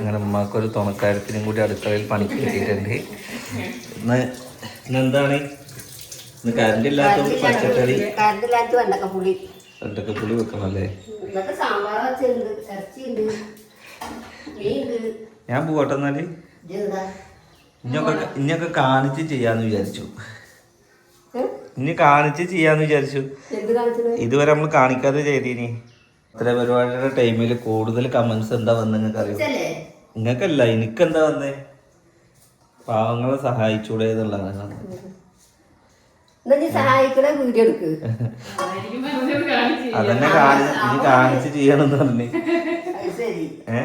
അങ്ങനെ ഉമ്മാക്കൊരു തുണക്കാരത്തിനും കൂടി അടുക്കളയിൽ പണി കിട്ടിയിട്ടുണ്ട്. ഇന്ന് ഇന്നെന്താണ് ഇന്ന് കറണ്ട് ഇല്ലാത്തതുകൊണ്ട് പച്ചക്കറി. വെണ്ടക്കപ്പുളി വെണ്ടക്ക പുളി രണ്ടൊക്കെ പുളി വെക്കണം അല്ലേ? സാമ്പാർ വെച്ചുണ്ട് ഇറച്ചിയുണ്ട് മീനുണ്ട്. ഞാൻ പോകട്ടെ എന്നാൽ? ഇഞ്ഞൊക്കെ ഇനിയൊക്കെ ഇനിയൊക്കെ കാണിച്ച് ചെയ്യാന്ന് വിചാരിച്ചു? ഇനി കാണിച്ച് ചെയ്യാന്ന് വിചാരിച്ചു. ഇതുവരെ നമ്മൾ കാണിക്കാതെ ചെയ്തീനി. ഇത്ര പരിപാടിയുടെ ടൈമിൽ കൂടുതൽ കമന്റ്സ് എന്താ വന്ന് നിങ്ങൾക്ക് അറിയാം നിങ്ങൾക്കല്ല എനിക്കെന്താ വന്നേ? പാവങ്ങളെ സഹായിച്ചൂടെ എന്നുള്ളതാണ് അതന്നെ കാണി ഇനി കാണിച്ച് ചെയ്യണമെന്ന് പറഞ്ഞു. ഏ?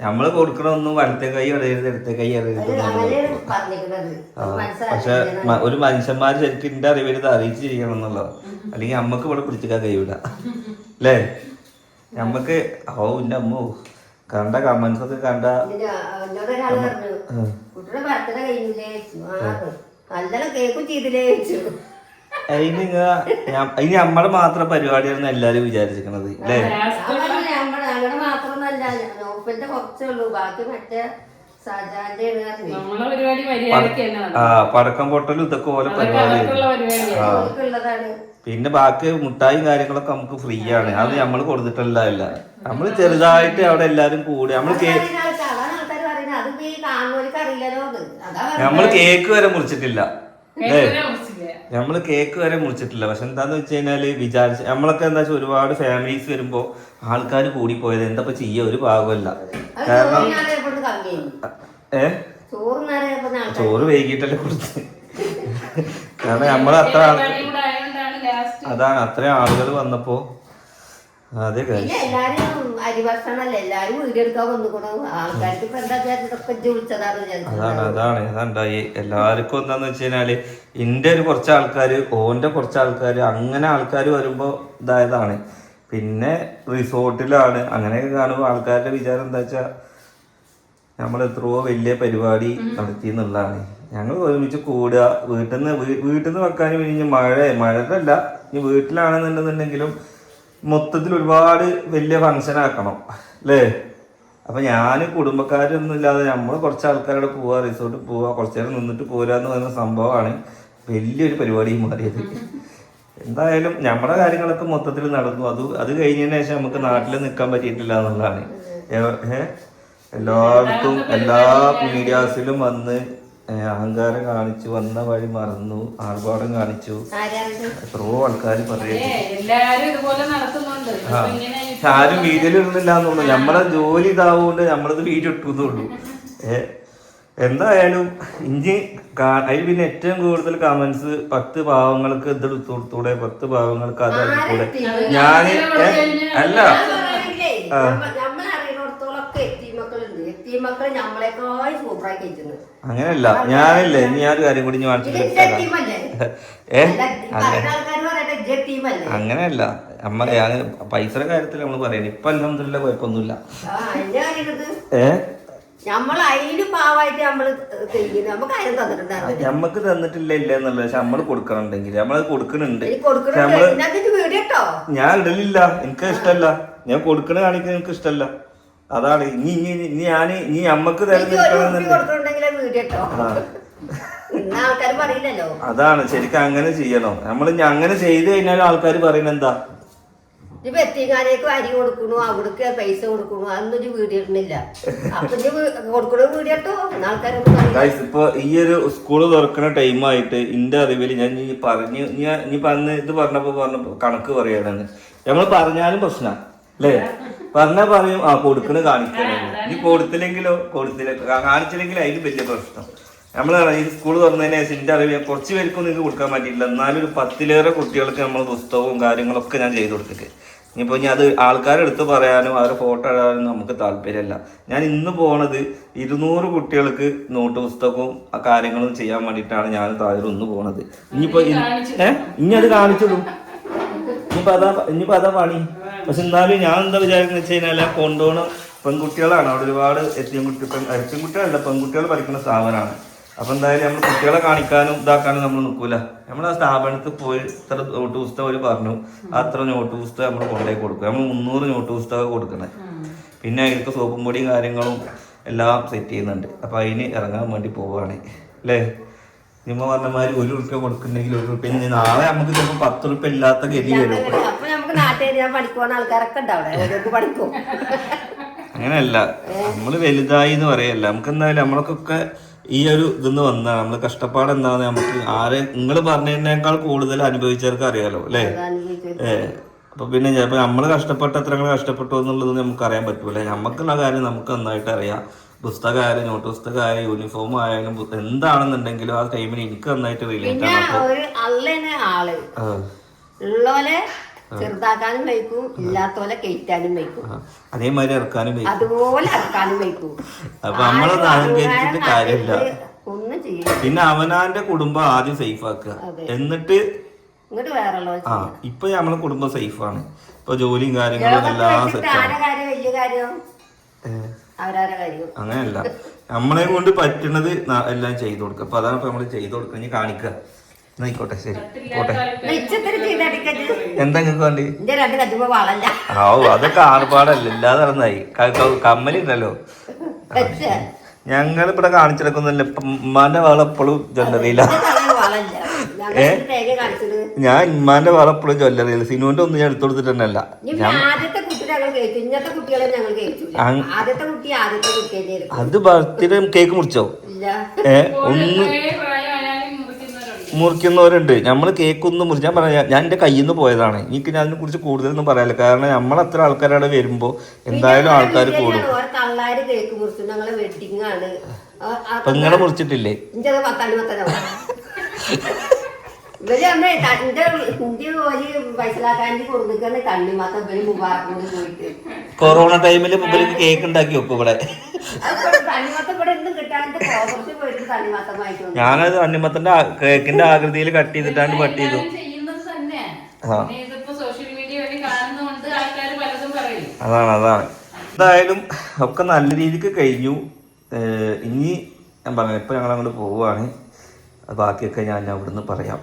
നമ്മൾ കൊടുക്കണമൊന്നും വലത്തെ കൈ അറിയരുത് ഇടത്തെ കൈ അറിയരുത് പക്ഷെ ഒരു മനുഷ്യന്മാർ ശരിക്കും എന്റെ അറിവരുത് ചെയ്യണം എന്നുള്ളത് അല്ലെങ്കിൽ അമ്മയ്ക്ക് ഇവിടെ പിടിച്ചിക്കാൻ കഴിയൂല. അല്ലേ? നമ്മക്ക് ഓ എന്റെ അമ്മോ കണ്ട കമന്റ്സ് ഒക്കെ കണ്ട. അതിന് നമ്മളെ മാത്രം പരിപാടിയാണെന്ന് എല്ലാരും വിചാരിച്ചിരിക്കണത് അല്ലേ നമ്മുടെ നോപ്പന്റെ കുറച്ചേ ഉള്ളൂ. ബാക്കി മറ്റേ പടക്കം പൊട്ടലും ഇതൊക്കെ ഓരോ പരിപാടി പിന്നെ ബാക്കി മുട്ടായും കാര്യങ്ങളൊക്കെ നമുക്ക് ഫ്രീ ആണ്. അത് നമ്മൾ കൊടുത്തിട്ടല്ല അല്ല. നമ്മൾ ചെറുതായിട്ട് അവിടെ എല്ലാരും കൂടി നമ്മൾ നമ്മൾ കേക്ക് വരെ മുറിച്ചിട്ടില്ല. നമ്മൾ കേക്ക് വരെ മുറിച്ചിട്ടില്ല. പക്ഷെ എന്താന്ന് വെച്ച് കഴിഞ്ഞാൽ വിചാരിച്ച നമ്മളൊക്കെ എന്താ വെച്ചാൽ ഒരുപാട് ഫാമിലീസ് വരുമ്പോ ആൾക്കാർ കൂടി പോയത് എന്താ ചെയ്യ? ഒരു ഭാഗമല്ല. കമ്മിയായി ഏ? ആൾക്കാർ ചോറ് വൈകിട്ടല്ലേ കൊടുത്ത്. കാരണം നമ്മൾ അത്ര അതാണ് അത്രയും ആളുകൾ വന്നപ്പോ അതെ അതാണ് അതാണ് അതുണ്ടായി. എല്ലാവർക്കും എന്താന്ന് വെച്ച് കഴിഞ്ഞാൽ എന്റെ ഒരു കുറച്ച് ആൾക്കാര് ഓന്റെ കുറച്ച് ആൾക്കാര് അങ്ങനെ ആൾക്കാർ വരുമ്പോ ഇതായതാണ്. പിന്നെ റിസോർട്ടിലാണ്. അങ്ങനെയൊക്കെ കാണുമ്പോൾ ആൾക്കാരുടെ വിചാരം എന്താ വെച്ചാ നമ്മൾ എത്രയോ വലിയ പരിപാടി നടത്തി എന്നുള്ളതാണ് ഞങ്ങൾ ഒരുമിച്ച് കൂടുക വീട്ടിൽ നിന്ന് വീട്ടിൽ നിന്ന് വെക്കാൻ ഇനി മഴ മഴയല്ല ഇനി വീട്ടിലാണെന്നുണ്ടെന്നുണ്ടെങ്കിലും മൊത്തത്തിൽ ഒരുപാട് വലിയ ഫങ്ഷൻ ആക്കണം. അല്ലേ? അപ്പൊ ഞാൻ കുടുംബക്കാരൊന്നും ഇല്ലാതെ നമ്മൾ കുറച്ച് ആൾക്കാരോട് പോവാ റിസോർട്ടിൽ പോവാ കുറച്ചു നേരം നിന്നിട്ട് പോരാന്ന് പറയുന്ന സംഭവമാണ് വലിയൊരു പരിപാടി മാറിയത്. എന്തായാലും നമ്മുടെ കാര്യങ്ങളൊക്കെ മൊത്തത്തിൽ നടന്നു. അത് അത് കഴിഞ്ഞതിന് ശേഷം നമുക്ക് നാട്ടിൽ നിൽക്കാൻ പറ്റിയിട്ടില്ല എന്നുള്ളതാണ്. ഏഹ്? എല്ലായിടത്തും എല്ലാ മീഡിയാസിലും വന്ന് അഹങ്കാരം കാണിച്ചു വന്ന വഴി മറന്നു ആർഭാടം കാണിച്ചു. എത്രയോ ആൾക്കാർ പറയുന്നു ആരും വീഡിയോയിൽ ഇടുന്നില്ല എന്നുള്ളൂ നമ്മളെ ജോലി ഇതാവുകൊണ്ട് നമ്മളത് വീഡിയോ ഇട്ടുന്നുള്ളൂ ഏ എന്തായാലും ഇഞ്ചി അതിൽ പിന്നെ ഏറ്റവും കൂടുതൽ കമന്റ്സ് പത്ത് പാവങ്ങൾക്ക് ഇത് എടുത്തു കൊടുത്തൂടെ പത്ത് പാവങ്ങൾക്ക് അത് കൂടെ ഞാൻ അല്ല നമ്മൾ അറിയുന്നിടത്തോളൊക്കെ എത്തി മക്കളുണ്ട് എത്തി മക്കൾ കഴിക്കുന്നത് അങ്ങനെയല്ല ഞാനില്ലേ ഇനി ഞാൻ ഒരു കാര്യം കൂടി ഞാൻ ഏ? അങ്ങനെയല്ല നമ്മ ഞാൻ പൈസയുടെ കാര്യത്തിൽ നമ്മൾ പറയുന്നത് ഇപ്പൊ അല്ലെന്നില്ല കുഴപ്പമൊന്നുമില്ല. ഏ? നമ്മക്ക് തന്നിട്ടില്ല. ഇല്ല എന്നല്ല പക്ഷെ നമ്മൾ കൊടുക്കണുണ്ടെങ്കിൽ നമ്മളത് കൊടുക്കണുണ്ട്. നമ്മൾ ഞാൻ ഇടലില്ല എനിക്ക് ഇഷ്ടല്ല ഞാൻ കൊടുക്കണ കാണിക്കാൻ എനിക്ക് ഇഷ്ടല്ല അതാണ്. ഇനി ഇനി ഇനി ഞാൻ ഇനി പറയില്ലല്ലോ. അതാണ്. ശരിക്കും അങ്ങനെ ചെയ്യണം. നമ്മൾ അങ്ങനെ ചെയ്ത് കഴിഞ്ഞാൽ ആൾക്കാർ പറയുന്നത് എന്താ? ഇപ്പൊ എത്തിങ്ങാനേക്ക് അരി കൊടുക്കണു അവിടേക്ക് പൈസ കൊടുക്കണു അതൊന്നും അപ്പൊ കൊടുക്കണ ആൾക്കാരൊന്നും ഇപ്പൊ ഈ ഒരു സ്കൂൾ തുറക്കുന്ന ടൈമായിട്ട് എന്റെ അറിവിൽ ഞാൻ ഈ പറഞ്ഞു ഞാൻ ഇനി പറഞ്ഞ് ഇത് പറഞ്ഞപ്പോ പറഞ്ഞപ്പോ കണക്ക് പറയണെന്ന് നമ്മൾ പറഞ്ഞാലും പ്രശ്ന. അല്ലേ? പറഞ്ഞാ പറയും ആ കൊടുക്കണ കാണിക്കണേ. ഇനി കൊടുത്തില്ലെങ്കിലോ? കൊടുത്തില്ല. കാണിച്ചില്ലെങ്കിൽ അതിന് വലിയ പ്രശ്നം. നമ്മൾ ഈ സ്കൂൾ തുറന്നതിന് ശേഷം എന്റെ അറിവ് കുറച്ച് പേർക്കും നിങ്ങൾക്ക് കൊടുക്കാൻ പറ്റിയില്ല എന്നാലും ഒരു പത്തിലേറെ കുട്ടികൾക്ക് നമ്മൾ പുസ്തകവും കാര്യങ്ങളൊക്കെ ഞാൻ ചെയ്തു കൊടുത്തിട്ട്. ഇനിയിപ്പോൾ ഇനി അത് ആൾക്കാരെടുത്ത് പറയാനും അവരെ ഫോട്ടോ ഇടാനും നമുക്ക് താല്പര്യമല്ല. ഞാൻ ഇന്ന് പോണത് ഇരുന്നൂറ് കുട്ടികൾക്ക് നോട്ട് പുസ്തകവും ആ കാര്യങ്ങളും ചെയ്യാൻ വേണ്ടിയിട്ടാണ് ഞാൻ താഴെ ഒന്ന് പോണത്. ഇനിയിപ്പോ ഏഹ് ഇനി അത് കാണിച്ചിടും ഇനിയിപ്പോ അതാ ഇനിയിപ്പോ അതാ പണി. പക്ഷെ എന്നാലും ഞാൻ എന്താ വിചാരിക്കുന്നത് വെച്ച് കഴിഞ്ഞാൽ കൊണ്ടുപോകണ പെൺകുട്ടികളാണ്. അവിടെ ഒരുപാട് എത്തിയും കുട്ടി അരച്ചും കുട്ടികളല്ല പെൺകുട്ടികൾ പഠിക്കുന്ന സ്ഥാപനമാണ്. അപ്പൊ എന്തായാലും നമ്മൾ കുട്ടികളെ കാണിക്കാനും ഇതാക്കാനും നമ്മൾ നിൽക്കൂല നമ്മൾ ആ സ്ഥാപനത്തിൽ പോയി ഇത്ര നോട്ട് പുസ്തകം അവർ പറഞ്ഞു. അത്ര നോട്ട് പുസ്തകം നമ്മൾ കൊണ്ടേ കൊടുക്കും. നമ്മൾ മുന്നൂറ് നോട്ട് പുസ്തകം കൊടുക്കണേ പിന്നെ അതിലേക്ക് സോപ്പും പൊടിയും കാര്യങ്ങളും എല്ലാം സെറ്റ് ചെയ്യുന്നുണ്ട്. അപ്പോൾ അതിന് ഇറങ്ങാൻ വേണ്ടി പോവുകയാണ് അല്ലേ? നിമ്മ പറഞ്ഞ മാതിരി ഒരു റുപ്യ കൊടുക്കുന്നെങ്കിൽ ഒരു റുപ്യ ഇനി നാളെ നമുക്ക് ചിലപ്പോൾ പത്ത് റുപ്യ ഇല്ലാത്ത ഗതി വരും. അപ്പൊ നമുക്ക് ഞാൻ ആൾക്കാരൊക്കെ പഠിക്കും. അങ്ങനെയല്ല. നമ്മൾ വലുതായി എന്ന് പറയല്ല. നമുക്ക് എന്തായാലും നമ്മളൊക്കെ ഈ ഒരു ഇതെന്ന് വന്നാ നമ്മൾ കഷ്ടപ്പാട് എന്താന്ന് നമുക്ക് ആരെ നിങ്ങൾ പറഞ്ഞതിനേക്കാൾ കൂടുതൽ അനുഭവിച്ചവർക്ക് അറിയാലോ അല്ലേ? ഏ. അപ്പൊ പിന്നെ ചിലപ്പോൾ നമ്മൾ കഷ്ടപ്പെട്ട എത്ര കഷ്ടപ്പെട്ടു എന്നുള്ളത് നമുക്ക് അറിയാൻ പറ്റൂല. നമുക്കുള്ള കാര്യം നമുക്ക് നന്നായിട്ട് അറിയാം. പുസ്തകമായാലും നോട്ട് പുസ്തകമായാലും യൂണിഫോം ആയാലും എന്താണെന്നുണ്ടെങ്കിലും ആ ടൈമിൽ എനിക്ക് നന്നായിട്ട് റിലേറ്റ് ആണ്. ഉള്ളോലെ ചെറുതാക്കാനും വയ്ക്കും ഇല്ലാത്തോലെ കയറ്റാനും വയ്ക്കും. അതേമാതിരി ഇറക്കാനും വയ്ക്കും. അതുപോലെ ഇറക്കാനും വയ്ക്കും. അപ്പൊ നമ്മളൊന്നും അഹങ്കരിച്ചിട്ട് കാര്യമില്ല. പിന്നെ അവനാന്റെ കുടുംബം ആദ്യം സേഫ് ആക്കുക. എന്നിട്ട് ആ ഇപ്പൊ നമ്മളെ കുടുംബം സേഫ് ആണ്. ഇപ്പൊ ജോലിയും കാര്യങ്ങളും എല്ലാം സെറ്റ് ആരെ അങ്ങനെയല്ല. നമ്മളെ കൊണ്ട് പറ്റുന്നത് എല്ലാം ചെയ്തു കൊടുക്കുക. അപ്പൊ അതാണ് നമ്മൾ നമ്മൾ ചെയ്തു കൊടുക്കുക. ഇനി കാണിക്കുക. എന്നായിക്കോട്ടെ ശരി. പോട്ടെ. എന്താ നിങ്ങൾക്ക് വേണ്ടി? ഓ അതൊക്കെ ആർപ്പാടല്ല ഇല്ലാതെ നടന്നായി. കമ്മലുണ്ടല്ലോ. ഞങ്ങൾ ഇവിടെ കാണിച്ചെടുക്കുന്നില്ല ഉമ്മാന്റെ വള എപ്പോഴും ജ്വല്ലറിയില്ല ഏ? ഞാൻ ഉമ്മാന്റെ വള എപ്പോഴും ജ്വല്ലറിയില്ല സിനുവിന്റെ ഒന്നും ഞാൻ എടുത്തു കൊടുത്തിട്ടല്ല അത് ബർത്ത്ഡേ കേക്ക് മുറിച്ചോ? ഇല്ല. ഏ? ഒന്ന് മുറിക്കുന്നവരുണ്ട്. നമ്മൾ കേക്ക് ഒന്നും മുറിച്ച് ഞാൻ പറയാം ഞാൻ എന്റെ കയ്യിൽ നിന്ന് പോയതാണ്. എനിക്ക് ഞാൻ അതിനെ കുറിച്ച് കൂടുതലൊന്നും പറയാനില്ല. കാരണം നമ്മൾ അത്ര ആൾക്കാരവിടെ വരുമ്പോൾ എന്തായാലും ആൾക്കാർ കൂടും. അപ്പൊ നിങ്ങളെ മുറിച്ചിട്ടില്ലേ? ഇവർ ഒരു കൊടുക്കുന്ന ഇവർ മുബാറക്കോട് പോയിട്ട്. കൊറോണ ടൈമിൽ ഇവർക്ക് കേക്ക് ഉണ്ടാക്കി വെക്കും ഇവിടെ. ഞാനത് തണ്ണിമത്തന്റെ കേക്കിന്റെ ആകൃതിയിൽ കട്ട് ചെയ്തിട്ടാണ് കട്ട് ചെയ്തു. അതാണ് അതാണ്. എന്തായാലും ഒക്കെ നല്ല രീതിക്ക് കഴിഞ്ഞു. ഇനി ഞാൻ പറഞ്ഞു ഇപ്പൊ ഞങ്ങൾ അങ്ങോട്ട് പോവുകയാണ് ബാക്കിയൊക്കെ ഞാൻ അവിടുന്ന് പറയാം.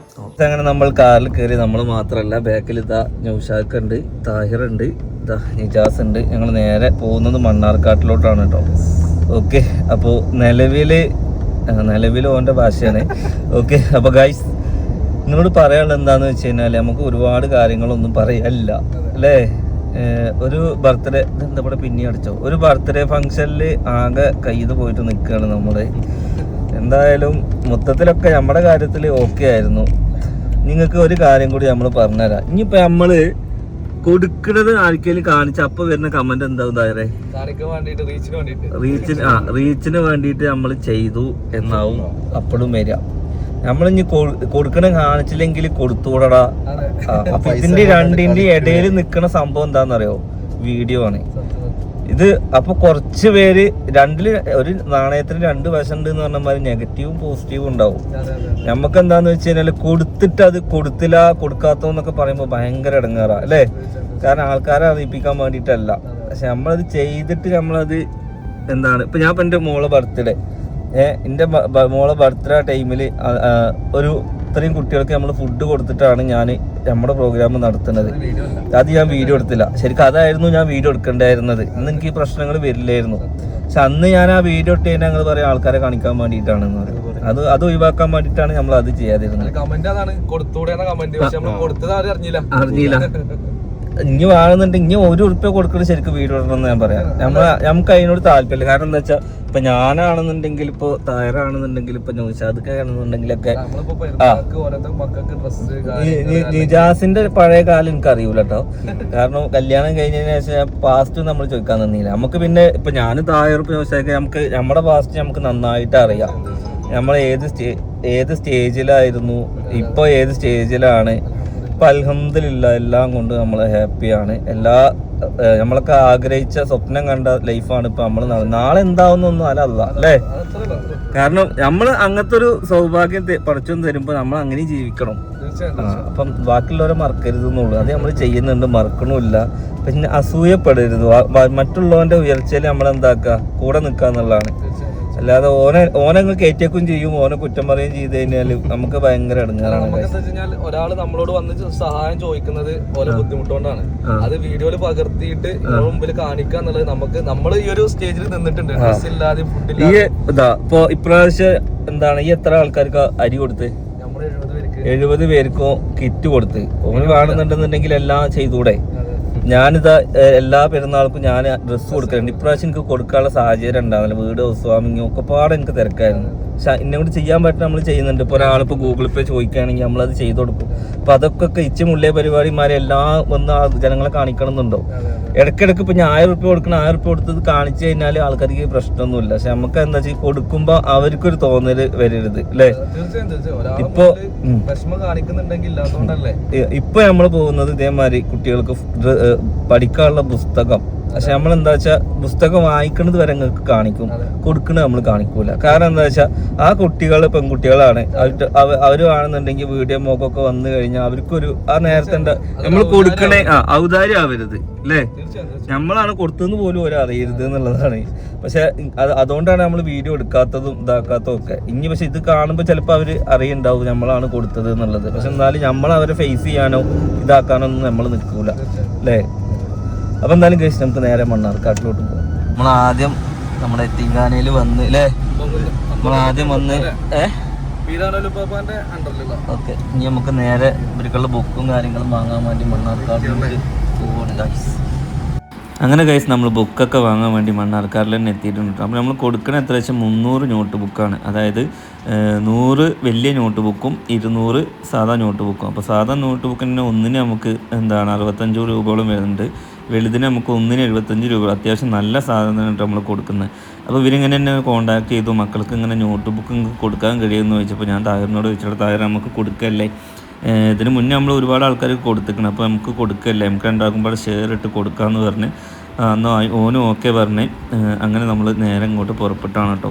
അങ്ങനെ നമ്മൾ കാറിൽ കയറി നമ്മൾ മാത്രമല്ല ബാക്കിൽ ഇതാ നൗഷാക്ക് ഉണ്ട് താഹിർ ഉണ്ട് ഇതാ നിജാസ് ഉണ്ട്. ഞങ്ങൾ നേരെ പോകുന്നത് മണ്ണാർക്കാട്ടിലോട്ടാണ് കേട്ടോ. ഓക്കെ അപ്പോൾ നിലവിൽ നിലവിൽ ഓന്റെ ഭാഷയാണ്. ഓക്കെ അപ്പോൾ ഗൈസ് നിങ്ങളോട് പറയാനുള്ളത് എന്താന്ന് വെച്ച് കഴിഞ്ഞാൽ നമുക്ക് ഒരുപാട് കാര്യങ്ങളൊന്നും പറയാനില്ല. അല്ലേ? ഒരു ബർത്ത്ഡേ എന്താ പറയുക പിന്നെ അടിച്ചോ? ഒരു ബർത്ത്ഡേ ഫംഗ്ഷനിൽ ആകെ കയ്യിൽ പോയിട്ട് നിൽക്കുകയാണ് നമ്മൾ എന്തായാലും മൊത്തത്തിലൊക്കെ നമ്മുടെ കാര്യത്തിൽ ഓക്കെ ആയിരുന്നു. നിങ്ങൾക്ക് ഒരു കാര്യം കൂടി നമ്മൾ പറഞ്ഞുതരാം. ഇനിയിപ്പോൾ നമ്മൾ കൊടുക്കുന്നത് ആർക്കെങ്കിലും കാണിച്ച അപ്പോൾ വരുന്ന കമന്റ് എന്താവും വേണ്ടിട്ട് റീച്ചിന് ആ റീച്ചിന് വേണ്ടിയിട്ട് നമ്മൾ ചെയ്തു എന്നാവും അപ്പോഴും വരിക. ഇനി കൊടുക്കണ കാണിച്ചില്ലെങ്കിൽ കൊടുത്തുകൂടടാ. അപ്പൊ ഇതിന്റെ രണ്ടിന്റെ ഇടയിൽ നിൽക്കുന്ന സംഭവം എന്താണെന്നറിയോ? വീഡിയോ ആണ്. ഇത് അപ്പൊ കുറച്ച് പേര് രണ്ടിൽ ഒരു നാണയത്തിന് രണ്ട് വശമുണ്ട് എന്ന് പറഞ്ഞ മാതിരി നെഗറ്റീവും പോസിറ്റീവും ഉണ്ടാവും. നമുക്ക് എന്താന്ന് വെച്ച് കഴിഞ്ഞാൽ കൊടുത്തിട്ട് അത് കൊടുത്തില്ല കൊടുക്കാത്തോന്നൊക്കെ പറയുമ്പോൾ ഭയങ്കര ഇടങ്ങാറാ അല്ലേ? കാരണം ആൾക്കാരെ അറിയിപ്പിക്കാൻ വേണ്ടിയിട്ടല്ല. പക്ഷെ നമ്മളത് ചെയ്തിട്ട് നമ്മളത് എന്താണ് ഇപ്പൊ ഞാൻ ഇപ്പൊ എന്റെ മോളെ ബർത്ത്ഡേ ബ- മോളെ ബർത്ത്ഡേ ടൈമിൽ ഒരു ഇത്രയും കുട്ടികൾക്ക് നമ്മൾ ഫുഡ് കൊടുത്തിട്ടാണ് ഞാൻ നമ്മുടെ പ്രോഗ്രാം നടത്തുന്നത്. അത് ഞാൻ വീഡിയോ എടുത്തില്ല. ശരിക്കും അതായിരുന്നു ഞാൻ വീഡിയോ എടുക്കേണ്ടായിരുന്നത്. ഇന്ന് എനിക്ക് ഈ പ്രശ്നങ്ങൾ വരില്ലായിരുന്നു. പക്ഷെ അന്ന് ഞാൻ ആ വീഡിയോ ഇട്ട് കഴിഞ്ഞാൽ ഞങ്ങൾ പറയാം ആൾക്കാരെ കാണിക്കാൻ വേണ്ടിയിട്ടാണെന്ന് പറയും. അത് അത് ഒഴിവാക്കാൻ വേണ്ടിയിട്ടാണ് നമ്മൾ അത് ചെയ്യാതിരുന്നത് അറിഞ്ഞില്ല. ഇനി വേണമെന്നുണ്ടെങ്കിൽ ഇനി ഒരു ഉറുപ്പ്യ കൊടുക്കുന്നത് ശരിക്കും വീട് എന്ന് ഞാൻ പറയാം നമ്മൾ നമുക്ക് അതിനോട് താല്പര്യമില്ല. കാരണം എന്താ വെച്ചാൽ ഇപ്പൊ ഞാനാണെന്നുണ്ടെങ്കിൽ ഇപ്പൊ തയറാണെന്നുണ്ടെങ്കിൽ ഇപ്പൊ നൗഷാദൊക്കെ ആണെന്നുണ്ടെങ്കിലൊക്കെ നിജാസിന്റെ പഴയ കാലം എനിക്ക് അറിയൂല കേട്ടോ കാരണം കല്യാണം കഴിഞ്ഞതിന് ശേഷം പാസ്റ്റ് നമ്മൾ ചോദിക്കാൻ നിന്നില്ല. നമുക്ക് പിന്നെ ഇപ്പൊ ഞാൻ തായറുപ്പ് നൗഷാദൊക്കെ നമുക്ക് നമ്മുടെ പാസ്റ്റ് നമുക്ക് നന്നായിട്ട് അറിയാം. നമ്മൾ ഏത് സ്റ്റേ ഏത് സ്റ്റേജിലായിരുന്നു ഇപ്പൊ ഏത് സ്റ്റേജിലാണ് ഇപ്പൊ അലഹമില്ല എല്ലാം കൊണ്ട് നമ്മൾ ഹാപ്പിയാണ്. എല്ലാ നമ്മളൊക്കെ ആഗ്രഹിച്ച സ്വപ്നം കണ്ട ലൈഫാണ് ഇപ്പൊ നമ്മൾ നാളെ എന്താവുന്നൊന്നും അല്ല അല്ല? കാരണം നമ്മൾ അങ്ങനത്തെ ഒരു സൗഭാഗ്യം പഠിച്ചൊന്ന് തരുമ്പോ നമ്മൾ അങ്ങനെ ജീവിക്കണം. അപ്പം ബാക്കിയുള്ളവരെ മറക്കരുത് എന്നുള്ളൂ. അത് നമ്മൾ ചെയ്യുന്നുണ്ട് മറക്കണമില്ല. പിന്നെ അസൂയപ്പെടരുത്. മറ്റുള്ളവന്റെ ഉയർച്ചയിൽ നമ്മൾ എന്താക്കുക കൂടെ നിൽക്കുക എന്നുള്ളതാണ് അല്ലാതെ ഓനെ ഓനങ്ങ് കയറ്റേക്കും ചെയ്യും. ഓനെ കുറ്റം പറയും ചെയ്ത് കഴിഞ്ഞാൽ നമുക്ക് ഭയങ്കര ഇടങ്ങാറാണ് ഒരാൾ നമ്മളോട് വന്ന് സഹായം ചോദിക്കുന്നത് ഓരോ ബുദ്ധിമുട്ടുകൊണ്ടാണ്. അത് വീഡിയോയിൽ പകർത്തിയിട്ട് മുമ്പിൽ കാണിക്കുക എന്നുള്ളത് നമുക്ക് നമ്മൾ ഈ ഒരു സ്റ്റേജിൽ നിന്നിട്ടുണ്ട്. ഡ്രസ് ഇല്ലാതെ ഈ ഇതാ ഇപ്പൊ ഇപ്രാവശ്യം എന്താണ് ഈ എത്ര ആൾക്കാർക്ക് അരി കൊടുത്ത്? നമ്മൾ എഴുപത് പേർക്ക്. കിറ്റ് കൊടുത്ത്. ഓന് വേണമെന്നുണ്ടെന്നുണ്ടെങ്കിൽ എല്ലാം ചെയ്തൂടെ. ഞാനിതാ എല്ലാ പെരുന്നാൾക്കും ഞാൻ ഡ്രസ്സ് കൊടുക്കലുണ്ട്. ഇപ്രാവശ്യം എനിക്ക് കൊടുക്കാനുള്ള സാഹചര്യം ഉണ്ടാവില്ല വീട് ഹൗസ് വാമിങ്ങും ഒക്കെ പാടെ എനിക്ക് തിരക്കായിരുന്നു. എന്നോട് ചെയ്യാൻ പറ്റുന്ന നമ്മൾ ചെയ്യുന്നുണ്ട്. ഇപ്പോൾ ഒരാളിപ്പോൾ ഗൂഗിൾ പേ ചോദിക്കുകയാണെങ്കിൽ നമ്മളത് ചെയ്തു കൊടുക്കും. അപ്പോൾ അതൊക്കെ ഇച്ച മുള്ളിയ പരിപാടിമാരെല്ലാം വന്ന് ജനങ്ങളെ കാണിക്കണം എന്നുണ്ടോ. ഇടയ്ക്കിടയ്ക്ക് ഇപ്പോൾ ഞാൻ ആയിരം റുപ്യ കൊടുക്കണം ആയിരം റുപ്യ കൊടുത്തത് കാണിച്ചു കഴിഞ്ഞാൽ ആൾക്കാർക്ക് പ്രശ്നമൊന്നുമില്ല. പക്ഷെ നമുക്ക് എന്താ വെച്ചാൽ കൊടുക്കുമ്പോൾ അവർക്കൊരു തോന്നൽ വരരുത് അല്ലേ? ഇപ്പോൾ ഇപ്പോൾ നമ്മൾ പോകുന്നത് ഇതേമാതിരി കുട്ടികൾക്ക് പഠിക്കാനുള്ള പുസ്തകം. പക്ഷെ നമ്മൾ എന്താ വെച്ചാൽ പുസ്തകം വായിക്കണത് വരെ നിങ്ങൾക്ക് കാണിക്കും. കൊടുക്കുന്നത് കൊടുക്കണത് നമ്മൾ കാണിക്കൂല. കാരണം എന്താ വെച്ചാൽ ആ കുട്ടികൾ പെൺകുട്ടികളാണ്. അവർ അവ- ആണെന്നുണ്ടെങ്കിൽ വീഡിയോ മോക്കൊക്കെ വന്നു കഴിഞ്ഞാൽ അവർക്കൊരു ആ നേരത്തെ നമ്മൾ കൊടുക്കണേ ആ ഔദാര്യം ആവരുത് അല്ലേ. നമ്മളാണ് കൊടുത്തതെന്ന് പോലും ഒരു അറിയരുത് എന്നുള്ളതാണ്. പക്ഷെ അത് അതുകൊണ്ടാണ് നമ്മൾ വീഡിയോ എടുക്കാത്തതും ഇതാക്കാത്തതും ഒക്കെ. ഇനി പക്ഷെ ഇത് കാണുമ്പോൾ ചിലപ്പോൾ അവർ അറിയുണ്ടാവും നമ്മളാണ് കൊടുത്തത് എന്നുള്ളത്. പക്ഷെ എന്നാലും നമ്മൾ അവരെ ഫേസ് ചെയ്യാനോ ഇതാക്കാനോ ഒന്നും നമ്മൾ നിൽക്കൂല. അല്ലേ അപ്പൊ എന്തായാലും കഴിച്ച് നമുക്ക് നേരെ മണ്ണാർക്കാട്ടിലോട്ട് പോകും നമ്മൾ ആദ്യം നമ്മുടെ തിങ്കാനയിൽ വന്ന് അല്ലേ നമ്മൾ ആദ്യം വന്ന് ഏഹ് ഓക്കെ. ഇനി നമുക്ക് നേരെ ഇവർക്കുള്ള ബുക്കും കാര്യങ്ങളും വാങ്ങാൻ വേണ്ടി മണ്ണാർക്കാട്ടിലോട്ട് പോവാണ് ഗൈസ് അങ്ങനെ കൈസ് നമ്മൾ ബുക്കൊക്കെ വാങ്ങാൻ വേണ്ടി മണ്ണാർക്കാടിൽ തന്നെ എത്തിയിട്ടുണ്ട് അപ്പോൾ നമ്മൾ കൊടുക്കണ എത്ര വെച്ചാൽ മുന്നൂറ് നോട്ട് ബുക്കാണ്. അതായത് നൂറ് വലിയ നോട്ട് ബുക്കും ഇരുന്നൂറ് സാധാ നോട്ട് ബുക്കും. അപ്പോൾ സാധാ നോട്ട് ബുക്കിന് ഒന്നിന് നമുക്ക് എന്താണ് അറുപത്തഞ്ച് രൂപയോളം വരുന്നുണ്ട്. വലുതിന് നമുക്ക് ഒന്നിന് എഴുപത്തഞ്ച് രൂപ. അത്യാവശ്യം നല്ല സാധനമായിട്ട് നമ്മൾ കൊടുക്കുന്നത് അപ്പോൾ ഇവരിങ്ങനെ എന്നെ കോൺടാക്ട് ചെയ്തു. മക്കൾക്ക് ഇങ്ങനെ നോട്ട് ബുക്ക് കൊടുക്കാൻ കഴിയുമെന്ന് ചോദിച്ചപ്പോൾ ഞാൻ തായറിനോട് ചോദിച്ചിട്ട് തായർ നമുക്ക് കൊടുക്കല്ലേ? ഇതിന് മുന്നേ നമ്മൾ ഒരുപാട് ആൾക്കാർക്ക് കൊടുത്തിക്കണം. അപ്പോൾ നമുക്ക് കൊടുക്കല്ലേ? നമുക്ക് ഉണ്ടാക്കുമ്പോൾ ഷെയർ ഇട്ട് കൊടുക്കാമെന്ന് പറഞ്ഞ് എന്നാ ഓനും ഓക്കെ പറഞ്ഞ് അങ്ങനെ നമ്മൾ നേരെ ഇങ്ങോട്ട് പുറപ്പെട്ടാണ് കേട്ടോ.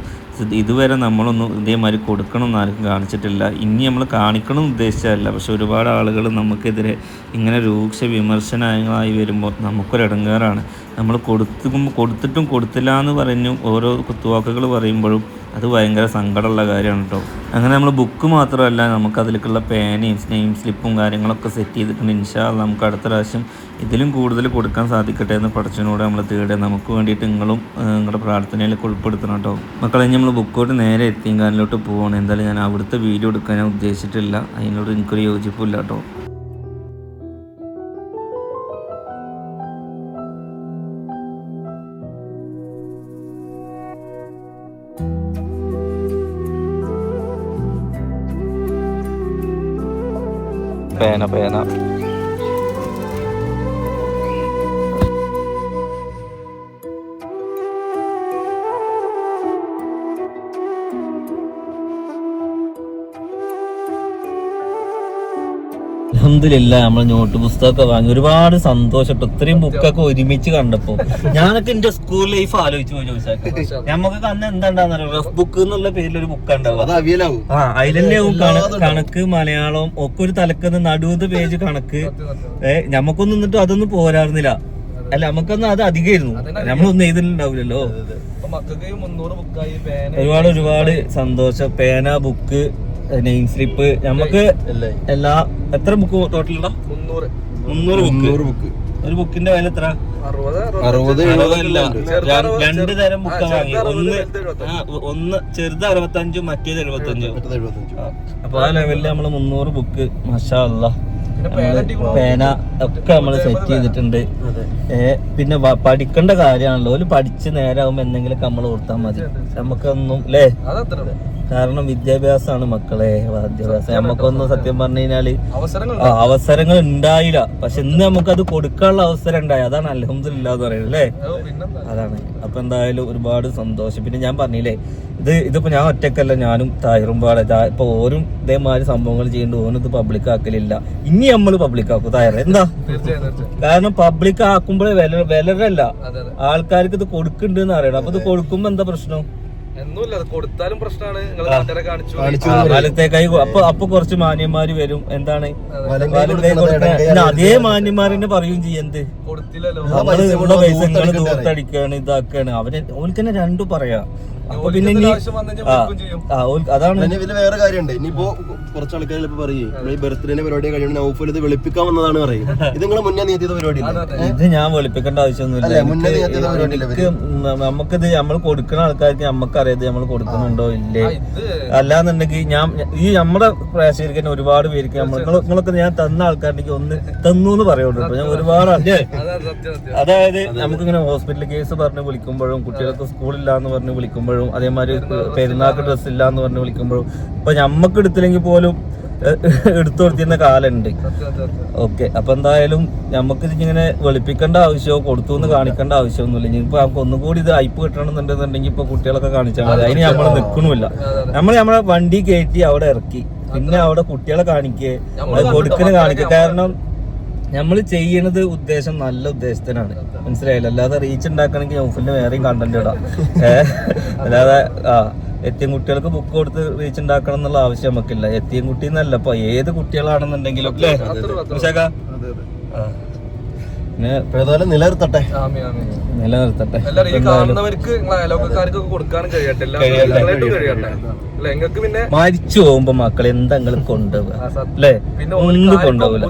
ഇതുവരെ നമ്മളൊന്നും ഇതേമാതിരി കൊടുക്കണം എന്നാർക്കും കാണിച്ചിട്ടില്ല. ഇനി നമ്മൾ കാണിക്കണം എന്ന് ഉദ്ദേശിച്ചതല്ല. പക്ഷെ ഒരുപാട് ആളുകൾ നമുക്കെതിരെ ഇങ്ങനെ രൂക്ഷ വിമർശനങ്ങളായി വരുമ്പോൾ നമുക്കൊരു ഇടങ്ങേറാണ് നമ്മൾ കൊടുത്തും കൊടുത്തിട്ടും കൊടുത്തില്ല എന്ന് പറഞ്ഞു ഓരോ കുത്തുവാക്കുകൾ പറയുമ്പോഴും അത് ഭയങ്കര സങ്കടമുള്ള കാര്യമാണ് കേട്ടോ അങ്ങനെ നമ്മൾ ബുക്ക് മാത്രമല്ല നമുക്ക് അതിലേക്കുള്ള പേനയും നെയിം സ്ലിപ്പും കാര്യങ്ങളൊക്കെ സെറ്റ് ചെയ്തിട്ടുണ്ട്. ഇൻഷാ നമുക്ക് അടുത്ത പ്രാവശ്യം ഇതിലും കൂടുതൽ കൊടുക്കാൻ സാധിക്കട്ടെ എന്ന് പഠിച്ചതിനോട് നമ്മൾ തേടുക നമുക്ക് വേണ്ടിയിട്ട് നിങ്ങളും നിങ്ങളുടെ പ്രാർത്ഥനയിലേക്ക് ഉൾപ്പെടുത്തണം കേട്ടോ മക്കളെ നമ്മൾ ബുക്കോട്ട് നേരെ എത്തിയും കാലിലോട്ട് പോകണം എന്തായാലും ഞാൻ അവിടുത്തെ വീഡിയോ എടുക്കാൻ ഞാൻ ഉദ്ദേശിച്ചിട്ടില്ല. അതിനോട് എനിക്കൊരു യോജിപ്പില്ല കേട്ടോ പേന പേന അലഹമില്ല നമ്മൾ നോട്ട് പുസ്തകമൊക്കെ വാങ്ങി. ഒരുപാട് സന്തോഷം ട്ടോ. ഇത്രയും ബുക്കൊക്കെ ഒരുമിച്ച് കണ്ടപ്പോ ഞാനൊക്കെ എന്റെ സ്കൂൾ ലൈഫ് ആലോചിച്ചു പോയി ചോദിച്ചാൽ നമുക്ക് അന്ന് എന്താണ്ടാന്നറിയോ? റഫ് ബുക്ക് എന്നുള്ള പേരിൽ ഒരു ബുക്ക് ഉണ്ടാവും അത് അവിയലാവും. ആ അതിലെന്നെയാവും കണക്ക് കണക്ക് മലയാളം ഒക്കെ ഒരു തലക്കുന്ന നടുവത് പേജ് കണക്ക്. ഏഹ് നമുക്കൊന്നും നിന്നിട്ട് അതൊന്നും പോരായിരുന്നില്ല അല്ല നമുക്കൊന്നും അത് അധികമായിരുന്നു. നമ്മളൊന്നും എഴുതിലുണ്ടാവില്ലല്ലോ. ഒരുപാട് ഒരുപാട് സന്തോഷം. പേന ബുക്ക് നെയിം സ്ലിപ്പ് നമുക്ക് എല്ലാ എത്ര ബുക്ക് ടോട്ടൽ ഉണ്ടോ? മുന്നൂറ്. മുന്നൂറ് ബുക്ക് മുന്നൂറ് ബുക്ക് ഒരു ബുക്കിന്റെ വില എത്ര? അറുപത് അറുപത്. അറുപതല്ല രണ്ട് തരം ബുക്ക് ചെറുത് വാങ്ങി ഒന്ന് ഒന്ന് ചെറുത് അറുപത്തഞ്ചും മറ്റേത് എഴുപത്തി അഞ്ചും അപ്പൊ ആ ലെവലിൽ നമ്മൾ മുന്നൂറ് ബുക്ക് മഷാ അല്ലാ പേന ഒക്കെ നമ്മൾ സെറ്റ് ചെയ്തിട്ടുണ്ട്. പിന്നെ പഠിക്കേണ്ട കാര്യമാണല്ലോ. ഒരു പഠിച്ച് നേരാകുമ്പോ എന്തെങ്കിലും നമ്മൾ കൊടുത്താൽ മതി. നമുക്കൊന്നും അല്ലേ അതത്ര കാരണം വിദ്യാഭ്യാസമാണ് മക്കളെ വിദ്യാഭ്യാസം. നമുക്കൊന്നും സത്യം പറഞ്ഞു കഴിഞ്ഞാൽ അവസരങ്ങൾ ഉണ്ടായില്ല. പക്ഷെ ഇന്ന് നമുക്ക് അത് കൊടുക്കാനുള്ള അവസരം ഉണ്ടായി. അതാണ് അലഹമില്ല എന്ന് പറയുന്നത് അല്ലേ? അതാണ്. അപ്പൊ എന്തായാലും ഒരുപാട് സന്തോഷം. പിന്നെ ഞാൻ പറഞ്ഞില്ലേ ഇത് ഇതിപ്പോ ഞാൻ ഒറ്റക്കല്ല ഞാനും തായറും പാടെ. ഇപ്പൊ ഓരും ഇതേമാതിരി സംഭവങ്ങൾ ചെയ്യുന്നുണ്ട്. ഓനും ഇത് പബ്ലിക് ആക്കലില്ല. ഇനി നമ്മൾ പബ്ലിക് ആക്കും. തായർ എന്താ? കാരണം പബ്ലിക് ആക്കുമ്പോഴേ വില വിലരല്ല ആൾക്കാർക്ക് ഇത് കൊടുക്കുന്നുണ്ട് അറിയണം അപ്പൊ ഇത് കൊടുക്കുമ്പോ എന്താ പ്രശ്നം? എന്നുമില്ല അത് കൊടുത്താലും പ്രശ്നമാണ് നിങ്ങൾ നാട്ടുകാരെ കാണിച്ചു വലത്തേക്കായി കൊ- അപ്പൊ അപ്പൊ കുറച്ച് മാന്യന്മാര് വരും. എന്താണ്? വലത്തേ കൊടുത്ത അതേ. മാന്യന്മാരെന്നെ പറയും ചെയ്യന്ത് കൊടുത്തില്ലല്ലോ. ആ നമ്മൾ പൈസ ഇവിടെ പൈസ നിങ്ങൾ? ദൂർത്തടിക്കാണ് ഇതാക്കാണ്. അവർ ഓനിക്കന്നെ തന്നെ രണ്ടും പറയാം. അപ്പൊ പിന്നെ ഇനി ആ ആ, ഓൽ- അതാണ്. പിന്നെ ഇതിൽ വേറെ കാര്യമുണ്ട്. ഇനിയിപ്പോ കുറച്ച് ആൾക്കാർ ഇപ്പൊ പറയും ഈ ബർത്ത്ഡേന്റെ പരിപാടി കഴിയുമ്പോൾ നൗഫൽ ഇത് വെളുപ്പിക്കാൻ വന്നതാണ് പറയും. ഇത് നിങ്ങൾ മുന്നേ നീത്തിയത് പരിപാടി ഇത് ഞാൻ വെളുപ്പിക്കേണ്ട ആവശ്യമൊന്നുമില്ല. അല്ലേ, മുന്നേ എനിക്ക് നീ എത്തിയത് പരിപാടി ഇല്ലേ എനിക്ക് ന- നമുക്കിത് നമ്മൾ കൊടുക്കുന്ന ആൾക്കാർക്ക് നമുക്കറിയാം നമ്മൾ കൊടുക്കുന്നുണ്ടോ ഇല്ലേ? അല്ലാന്നുണ്ടെങ്കിൽ ഞാൻ ഈ നമ്മുടെ പ്രേക്ഷകർക്ക് തന്നെ ഒരുപാട് പേർക്ക് നമ്മൾ നിങ്ങളൊക്കെ ഞാൻ തന്ന ആൾക്കാർക്ക് ഒന്ന് തന്നു എന്ന് പറയുള്ളൂ. കേട്ടോ. ഞാൻ ഒരുപാട് അല്ലേ? അതാ സത്യം സത്യം. അതായത് നമുക്കിങ്ങനെ ഹോസ്പിറ്റൽ കേസ് പറഞ്ഞ് വിളിക്കുമ്പോഴും കുട്ടികൾക്ക് സ്കൂളില്ല എന്ന് പറഞ്ഞ് വിളിക്കുമ്പോഴും അതേമാതിരി പെരുന്നാൾക്ക് ഡ്രസ്സ് ഇല്ല എന്ന് പറഞ്ഞ് വിളിക്കുമ്പോഴും ഇപ്പൊ ഞമ്മക്ക് എടുത്തില്ലെങ്കിൽ പോലും എടുത്തു കൊടുത്തിരുന്ന കാലുണ്ട്. ഓക്കെ അപ്പൊ എന്തായാലും നമുക്ക് ഇതിങ്ങനെ വെളുപ്പിക്കേണ്ട ആവശ്യമോ കൊടുത്തു എന്ന് കാണിക്കേണ്ട ആവശ്യമൊന്നുമില്ല. ഇനിയിപ്പോ നമുക്ക് ഒന്നുകൂടി ഇത് അയപ്പ് കിട്ടണമെന്നുണ്ടെന്നുണ്ടെങ്കിൽ ഇപ്പൊ കുട്ടികളൊക്കെ കാണിച്ചാൽ മതി. അതിന് നമ്മൾ നിൽക്കണമില്ല നമ്മൾ നമ്മളെ വണ്ടി കയറ്റി അവിടെ ഇറക്കി. പിന്നെ അവിടെ കുട്ടികളെ കാണിക്കേ. കൊടുക്കണ കാണിക്കുക കാരണം നമ്മൾ ചെയ്യണത് ഉദ്ദേശം നല്ല ഉദ്ദേശത്തിനാണ്. മനസ്സിലായില്ല? അല്ലാതെ റീച്ച് ഉണ്ടാക്കണമെങ്കിൽ ഓഫിന്റെ വേറെയും കണ്ടന്റ് ഇടാം. ഏഹ് അല്ലാതെ ആ എത്തിയും കുട്ടികൾക്ക് ബുക്ക് കൊടുത്ത് റീച്ച് ഉണ്ടാക്കണം എന്നുള്ള ആവശ്യം നമുക്കില്ല. എത്തിയും കുട്ടി എന്നല്ല ഇപ്പൊ ഏത് കുട്ടികളാണെന്നുണ്ടെങ്കിലും അല്ലേ? ഉഷാക്ക? നിലനിർത്തട്ടെ. നിലനിർത്തട്ടെ. എല്ലാരും ഈ കാണുന്നവർക്ക് അയലോക്കാർക്കൊക്കെ കൊടുക്കാനും കഴിയട്ടെ കഴിയട്ടെ. മരിച്ചു പോകുമ്പോ മക്കൾ എന്തെങ്കിലും കൊണ്ടുപോകും ഒന്നും കൊണ്ടുപോകില്ല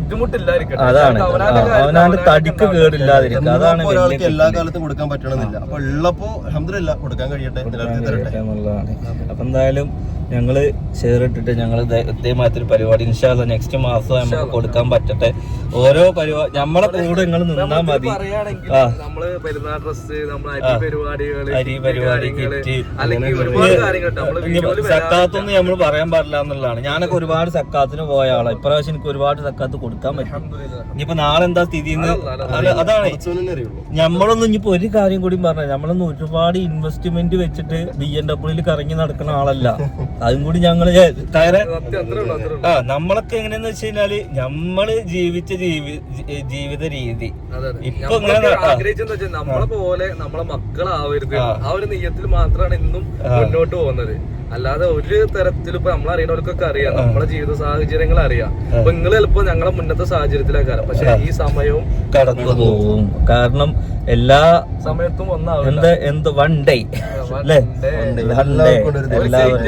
അതാണ്. അവനാന്റെ അവനാന്റെ തടിക്ക് കേടില്ലാതിരിക്കും കേടില്ലാതിരിക്കുക. അതാണ് ഒരാൾക്ക് എല്ലാ കാലത്തും കൊടുക്കാൻ പറ്റണമെന്നില്ല അപ്പൊ ഉള്ളപ്പോ അഹമ്മദില്ല കൊടുക്കാൻ കഴിയട്ടെ എന്നുള്ളതാണ്. അപ്പൊ എന്തായാലും ഞങ്ങൾ ഷെയർ ഇട്ടിട്ട് ഞങ്ങൾ ഇതേമാതിരി പരിപാടി. ഇൻഷാല്ല നെക്സ്റ്റ് മാസം നമുക്ക് കൊടുക്കാൻ പറ്റട്ടെ. ഓരോ പരിപാടി നമ്മളെ കൂടെ നിങ്ങൾ നിന്നാ മതി. നമ്മൾ പെരുന്നാൾ ഡ്രസ് നമ്മൾ അരി പരിപാടികൾ അരി പരിപാടി സക്കാത്തൊന്നും നമ്മൾ പറയാൻ പാടില്ല എന്നുള്ളതാണ്. ഞാനൊക്കെ ഒരുപാട് സക്കാത്തിന് പോയ ആളാ. ഇപ്രാവശ്യം എനിക്ക് ഒരുപാട് സക്കാത്ത് കൊടുക്കാൻ പറ്റും. അൽഹംദുലില്ലാ. ഇനിയിപ്പോ നാളെ എന്താ സ്ഥിതി അതാണ്. നമ്മളൊന്നും ഇനിയിപ്പോ ഒരു കാര്യം കൂടി പറഞ്ഞു. നമ്മളൊന്നും ഒരുപാട് ഇൻവെസ്റ്റ്മെന്റ് വെച്ചിട്ട് ബി എൻ ഡബ്ല്യൂയിൽ കറങ്ങി നടക്കുന്ന ആളല്ല. അതും കൂടി ഞങ്ങൾ ആ നമ്മളൊക്കെ എങ്ങനെയാന്ന് വെച്ച് കഴിഞ്ഞാൽ നമ്മൾ ജീവിച്ച ജീവി ജീവിത രീതി. ആഗ്രഹിച്ചെന്ന് വെച്ചാൽ നമ്മളെ പോലെ നമ്മളെ മക്കളാവരുത്. ആ. ഒരു നെയ്യത്തിൽ മാത്രമാണ് ഇന്നും മുന്നോട്ട് പോകുന്നത്. അല്ലാതെ ഒരു തരത്തിലും ഇപ്പൊ നമ്മളറിയണവർക്കൊക്കെ അറിയാം. നമ്മളെ ജീവിത സാഹചര്യങ്ങൾ അറിയാം. അപ്പൊ നിങ്ങൾ ചിലപ്പോ ഞങ്ങളെ മുന്നത്തെ സാഹചര്യത്തിലാക്കാരം പക്ഷെ ഈ സമയവും കടന്നു പോകും. കാരണം എല്ലാ സമയത്തും ഒന്നാവും എന്ത് എന്ത് വൺ ഡേ അല്ലേ? വൺ ഡേ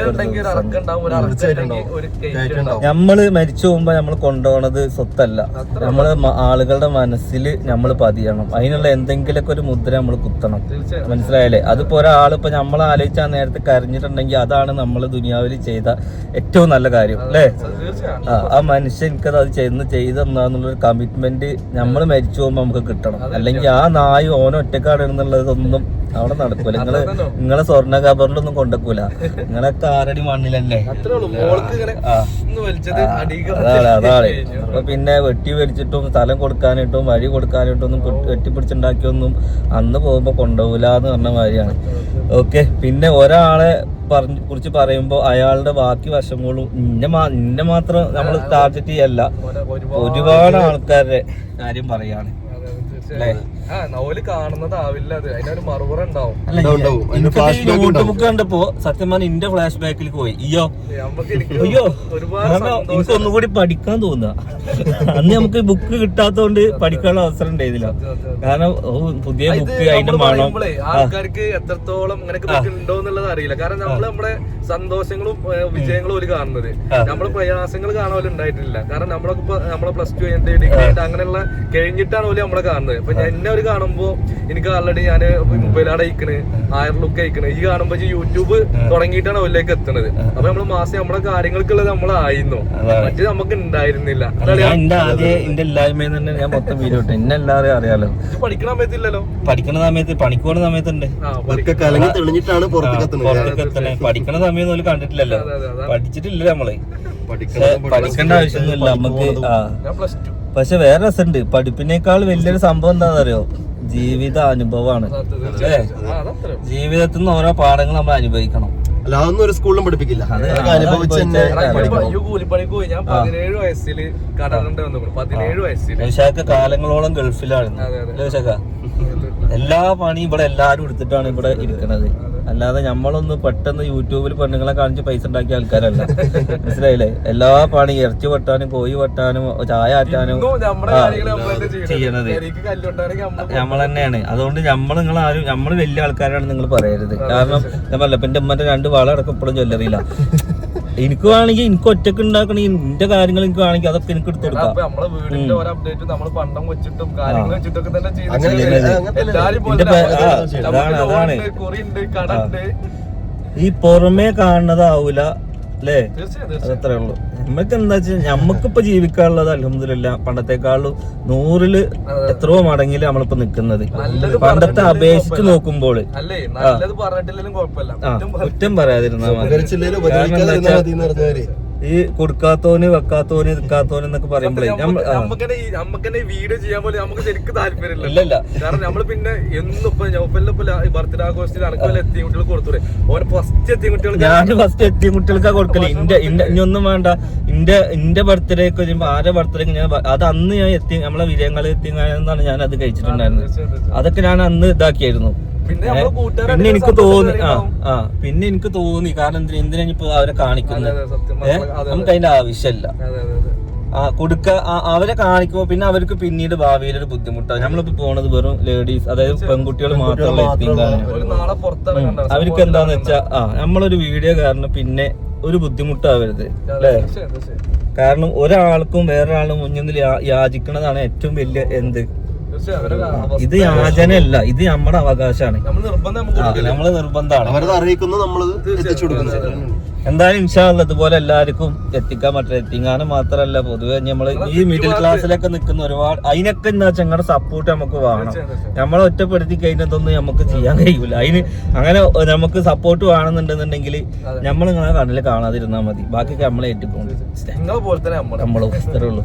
ഉണ്ടെങ്കിൽ ഒരു അറക്കുണ്ടാവും ഒരു അറക്കുണ്ടെങ്കിൽ ഒരു കയറ്റ് ഉണ്ടാവും. നമ്മൾ മരിച്ചു പോകുമ്പോ നമ്മൾ കൊണ്ടുപോണത് സ്വത്തല്ല. നമ്മൾ ആളുകളുടെ മനസ്സിൽ നമ്മൾ പതിയണം. അതിനുള്ള എന്തെങ്കിലുമൊക്കെ ഒരു മുദ്ര നമ്മൾ കുത്തണം. മനസ്സിലായല്ലേ? അതിപ്പോ ഒരാൾ ഇപ്പൊ നമ്മൾ ആലോചിച്ചാൽ നേരത്തെ കരഞ്ഞിട്ടുണ്ടെങ്കിൽ അതാണ് നമ്മൾ ദുനിയാവിൽ ചെയ്ത ഏറ്റവും നല്ല കാര്യം അല്ലേ? ആ മനുഷ്യൻ എനിക്കത് അത് ചെന്ന് ചെയ്തെന്നാന്നുള്ളൊരു കമ്മിറ്റ്മെന്റ് നമ്മൾ മരിച്ചു പോകുമ്പോ നമുക്ക് കിട്ടണം. അല്ലെങ്കിൽ ആ നായ ഓന ഒറ്റക്കാട് എന്നുള്ളതൊന്നും അവിടെ നടക്കൂല. നിങ്ങൾ നിങ്ങളെ സ്വർണ കബറിലൊന്നും കൊണ്ടക്കൂല നിങ്ങളൊക്കെ കാരടി മണ്ണിലല്ലേ? അതാണ് അപ്പൊ പിന്നെ വെട്ടി വലിച്ചിട്ടും സ്ഥലം കൊടുക്കാനായിട്ടും വഴി കൊടുക്കാനായിട്ടും ഒന്നും വെട്ടിപ്പിടിച്ചുണ്ടാക്കിയൊന്നും അന്ന് പോകുമ്പോ കൊണ്ടുപോകില്ല എന്ന് പറഞ്ഞ മാതിരിയാണ്. ഓക്കെ പിന്നെ ഒരാളെ പറഞ്ഞു കുറിച്ച് പറയുമ്പോ അയാളുടെ ബാക്കി വശങ്ങളും ഇന്ന മാ ഇന്നെ മാത്രം നമ്മൾ ടാർഗറ്റ് ചെയ്യല്ല. ഒരുപാട് ആൾക്കാരുടെ കാര്യം പറയാണ്. ആ നോൽ കാണുന്നതാവില്ല അത്. അതിനൊരു മറുപറ ഉണ്ടാവും. നോട്ട് ബുക്ക് കണ്ടപ്പോ സത്യം പറഞ്ഞ ഇന്റെ ഫ്ലാഷ് ബാക്കിൽ പോയി. അയ്യോ. അയ്യോ. എനിക്ക് ഒന്നുകൂടി പഠിക്കാൻ തോന്നുക അന്ന് നമുക്ക് ബുക്ക് കിട്ടാത്തോണ്ട് പഠിക്കാനുള്ള അവസരം ഉണ്ടായിരുന്നില്ല. കാരണം പുതിയ ബുക്ക് അതിന്റെ മണം. ആൾക്കാർക്ക് എത്രത്തോളം ഇങ്ങനെയൊക്കെ ഉണ്ടോ എന്നുള്ളത് അറിയില്ല. കാരണം നമ്മൾ നമ്മുടെ സന്തോഷങ്ങളും വിജയങ്ങളും ഒരു കാണുന്നത്. നമ്മളെ പ്രയാസങ്ങൾ കാണാൻ ഉണ്ടായിട്ടില്ല. കാരണം നമ്മളൊക്കെ ഇപ്പൊ നമ്മളെ പ്ലസ് ടു കഴിഞ്ഞിട്ട് ഡിഗ്രി അങ്ങനെയുള്ള കഴിഞ്ഞിട്ടാണ് പോലും നമ്മളെ കാണുന്നത്. ഇപ്പൊ ഞാൻ എന്നെ ഒരു കാണുമ്പോ എനിക്ക് ആൾറെഡി ഞാൻ മൊബൈലാണ് അയക്കണ് ആയർ ലുക്ക് അയക്കണ്. ഈ കാണുമ്പോ ഈ യൂട്യൂബ് തുടങ്ങിയിട്ടാണ് അതിലേക്ക് എത്തുന്നത് അപ്പൊ നമ്മൾ മാസം നമ്മളെ കാര്യങ്ങൾക്കുള്ളത് നമ്മളായിരുന്നു. മറ്റേ നമുക്ക് ഉണ്ടായിരുന്നില്ല. എന്റെ ആദ്യം എന്റെ ഇല്ലായ്മയിൽ തന്നെ ഞാൻ മൊത്തം വീഡിയോ ഇട്ടു. എന്നെ അറിയാലോ. ഇത് സമയത്തില്ലല്ലോ. പഠിക്കണ സമയത്ത് പണിക്ക് പോണ സമയത്തുണ്ട്. കലങ്ങി തെളിഞ്ഞിട്ടാണ് പുറത്തേക്ക് എത്തണേ. പഠിക്കണ സമയം പോലും കണ്ടിട്ടില്ലല്ലോ. പഠിച്ചിട്ടില്ല നമ്മൾ. പഠിക്കണം പഠിക്കേണ്ട ആവശ്യമൊന്നുമില്ല. നമുക്ക് ആ. ഞാൻ പ്ലസ് ടു പക്ഷെ വേറെ രസമുണ്ട് പഠിപ്പിനേക്കാൾ വലിയൊരു സംഭവം എന്താണെന്നറിയോ ജീവിത അനുഭവമാണ് അല്ലേ? ജീവിതത്തിൽ നിന്ന് ഓരോ പാഠങ്ങൾ നമ്മൾ അനുഭവിക്കണം. അല്ല അതൊന്നും ഒരു സ്കൂളിലും പഠിപ്പിക്കില്ല. വിശാഖ കാലങ്ങളോളം ഗൾഫിലാണ്. വിശാഖ എല്ലാ പണിയും ഇവിടെ എല്ലാരും എടുത്തിട്ടാണ് ഇവിടെ ഇരിക്കണത്. അല്ലാതെ നമ്മളൊന്ന് പെട്ടെന്ന് യൂട്യൂബിൽ പെണ്ണുങ്ങളെ കാണിച്ച് പൈസ ഉണ്ടാക്കിയ ആൾക്കാരല്ല. മനസ്സിലായില്ലേ? എല്ലാ പണി ഇറച്ചി വെട്ടാനും കോഴി വെട്ടാനും ചായ ആറ്റാനും ചെയ്യണത്. നമ്മൾ തന്നെയാണ് അതുകൊണ്ട് നമ്മൾ നിങ്ങൾ ആരും നമ്മൾ വലിയ ആൾക്കാരാണ് നിങ്ങൾ പറയരുത്. കാരണം ഞാൻ പറഞ്ഞ പിന്നെ എന്റെ ഉമ്മന്റെ രണ്ട് വള അടക്കം ഇപ്പോഴും ജ്വല്ലറിയില്ല എനിക്ക് വേണമെങ്കിൽ എനിക്ക് ഒറ്റയ്ക്ക് ഉണ്ടാക്കണ എന്റെ കാര്യങ്ങൾ എനിക്ക് വേണമെങ്കിൽ അതൊക്കെ എനിക്ക് എടുത്തു കൊടുക്കാം. നമ്മളെ വീടിന്റെ ഓരോ അപ്ഡേറ്റ് നമ്മൾ പണ്ടം വെച്ചിട്ടും കാര്യങ്ങൾ വെച്ചിട്ടൊക്കെ തന്നെ ചെയ്ത് ഈ പുറമേ കാണുന്നതാവൂല അല്ലേ അതത്രേ ഉള്ളൂ. നമ്മക്ക് എന്താ വെച്ചാൽ നമ്മക്കിപ്പോ ജീവിക്കാനുള്ളത് അലഹമില്ല പണ്ടത്തെക്കാളും നൂറിൽ എത്രയോ മടങ്ങിൽ നമ്മളിപ്പോ നിക്കുന്നത്. പണ്ടത്തെ അപേക്ഷിച്ച് നോക്കുമ്പോൾ. കുറ്റം പറയാതിരുന്നാ ഈ കൊടുക്കാത്തോന് വെക്കാത്തോന് നിൽക്കാത്തോന് എന്നൊക്കെ പറയുമ്പോഴേ നമ്മക്കന്നെ വീഡിയോ ചെയ്യാൻ പോലെ നമുക്ക് ശരിക്കും താല്പര്യമില്ല. കാരണം നമ്മൾ പിന്നെ എന്നും ബർത്ത്ഡേ ആഘോഷത്തിൽ അനക്കല്ല എത്തിയ കുട്ടികൾ കൊടുത്തൂടെ. ഓരോ ഫസ്റ്റ് എത്തിയ കുട്ടികൾ ഞാൻ ഫസ്റ്റ് എത്തിയ കുട്ടികൾക്കാ കൊടുക്കൽ. ഇന്റെ ഇനിയൊന്നും വേണ്ട. ഇന്റെ ഇന്റെ ബർത്ത്ഡേക്ക് ചെയ്യുമ്പോ ആരെ ബർത്ത്ഡേക്ക് ഞാൻ അത് അന്ന് ഞാൻ എത്തി നമ്മളെ വിജയങ്ങളിൽ എത്തിയെന്നാണ് ഞാൻ അത് കഴിച്ചിട്ടുണ്ടായിരുന്നത്. അതൊക്കെ ഞാൻ അന്ന് ഇതാക്കിയായിരുന്നു. പിന്നെ എനിക്ക് തോന്നി ആ ആ പിന്നെ എനിക്ക് തോന്നി. കാരണം എന്തിനാ എന്തിനാ ഇപ്പൊ അവരെ കാണിക്കുന്നത്? നമുക്ക് അതിന്റെ ആവശ്യമില്ല. ആ കൊടുക്ക അവരെ കാണിക്കുമ്പോ പിന്നെ അവർക്ക് പിന്നീട് ഭാവിയിൽ ഒരു ബുദ്ധിമുട്ടാണ്. നമ്മളിപ്പോ പോണത് വെറും ലേഡീസ് അതായത് പെൺകുട്ടികൾ മാത്രമുള്ള അവർക്ക് എന്താന്ന് വെച്ചാ ആ നമ്മളൊരു വീഡിയോ കാരണം പിന്നെ ഒരു ബുദ്ധിമുട്ടാവരുത്. അല്ലേ. കാരണം ഒരാൾക്കും വേറൊരാളും മുന്നിൽ യാചിക്കണതാണ് ഏറ്റവും വലിയ എന്ത്? ഇത് യാചനയല്ല ഇത് നമ്മുടെ അവകാശമാണ്. നമ്മൾ നമ്മൾ നിർബന്ധമാണ്. അവരത് നമ്മളത് എത്തിച്ചു കൊടുക്കുന്നു. എന്തായാലും ഇൻഷാല്ല ഇതുപോലെ എല്ലാവർക്കും എത്തിക്കാൻ പറ്റില്ല. എത്തിങ്ങാനും മാത്രല്ല പൊതുവെ നമ്മൾ ഈ മിഡിൽ ക്ലാസ്സിലൊക്കെ നിൽക്കുന്ന ഒരുപാട് അതിനൊക്കെ എന്താ വെച്ചാൽ ഞങ്ങളുടെ സപ്പോർട്ട് നമുക്ക് വേണം. നമ്മളെ ഒറ്റപ്പെടുത്തി കഴിഞ്ഞതൊന്നും നമുക്ക് ചെയ്യാൻ കഴിയൂല. അതിന് അങ്ങനെ നമുക്ക് സപ്പോർട്ട് വേണമെന്നുണ്ടെന്നുണ്ടെങ്കിൽ നമ്മൾ നിങ്ങളെ കണ്ണിൽ കാണാതിരുന്നാൽ മതി. ബാക്കിയൊക്കെ നമ്മളെ ഏറ്റുപോകും നമ്മളെ പോലെ തന്നെ നമ്മൾ നമ്മൾ ഉള്ളൂ.